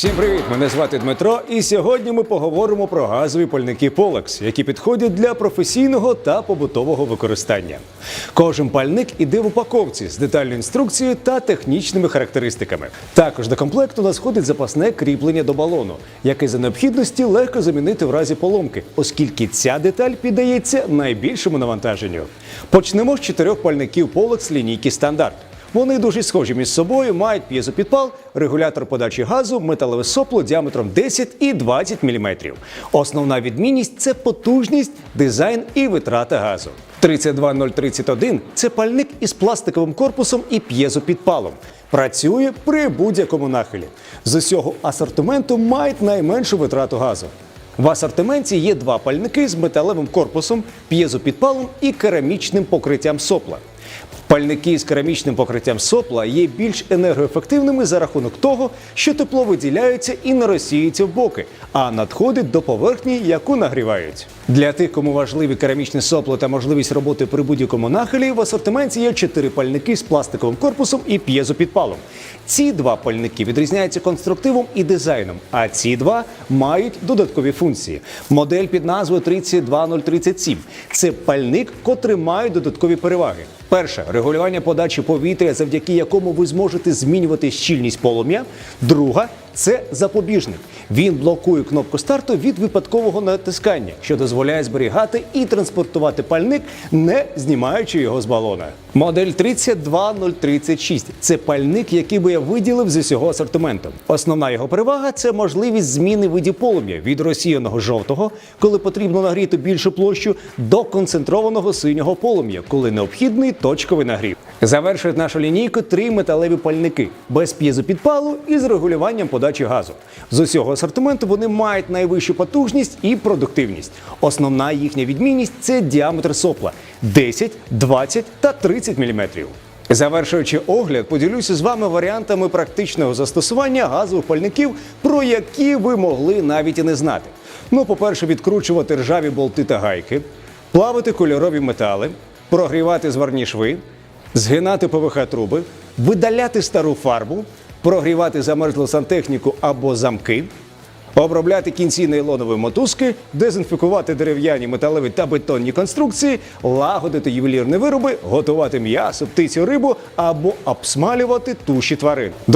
Всім привіт! Мене звати Дмитро, і сьогодні ми поговоримо про газові пальники Polex, які підходять для професійного та побутового використання. Кожен пальник іде в упаковці з детальною інструкцією та технічними характеристиками. Також до комплекту нас входить запасне кріплення до балону, яке за необхідності легко замінити в разі поломки, оскільки ця деталь піддається найбільшому навантаженню. Почнемо з чотирьох пальників Polex лінійки стандарт. Вони дуже схожі між собою, мають п'єзопідпал, регулятор подачі газу, металеве сопло діаметром 10 і 20 мм. Основна відмінність це потужність, дизайн і витрата газу. 32031 – це пальник із пластиковим корпусом і п'єзопідпалом. Працює при будь-якому нахилі. З усього асортименту мають найменшу витрату газу. В асортименті є два пальники з металевим корпусом, п'єзопідпалом і керамічним покриттям сопла. Пальники з керамічним покриттям сопла є більш енергоефективними за рахунок того, що тепло виділяється і не розсіюється в боки, а надходить до поверхні, яку нагрівають. Для тих, кому важливі керамічне сопло та можливість роботи при будь-якому нахилі, в асортименті є чотири пальники з пластиковим корпусом і п'єзопідпалом. Ці два пальники відрізняються конструктивом і дизайном, а ці два мають додаткові функції. Модель під назвою 32037 – це пальник, котрий має додаткові переваги. Перше регулювання подачі повітря, завдяки якому ви зможете змінювати щільність полум'я. Друга це запобіжник. Він блокує кнопку старту від випадкового натискання, що дозволяє зберігати і транспортувати пальник, не знімаючи його з балона. Модель 32036 – це пальник, який би я виділив з усього асортименту. Основна його перевага це можливість зміни видів полум'я від розсіяного жовтого, коли потрібно нагріти більшу площу, до концентрованого синього полум'я, коли необхідний точковий нагрів. Завершують нашу лінійку три металеві пальники без п'єзопідпалу і з регулюванням подачі газу. З усього асортименту вони мають найвищу потужність і продуктивність. Основна їхня відмінність це діаметр сопла 10, 20 та 30 мм. Завершуючи огляд, поділюся з вами варіантами практичного застосування газових пальників, про які ви могли навіть і не знати. Ну, по-перше, відкручувати ржаві болти та гайки, плавити кольорові метали, прогрівати зварні шви, згинати ПВХ труби, видаляти стару фарбу, прогрівати замерзлу сантехніку або замки, обробляти кінці нейлонової мотузки, дезінфікувати дерев'яні металеві та бетонні конструкції, лагодити ювелірні вироби, готувати м'ясо, птицю, рибу або обсмалювати туші тварин.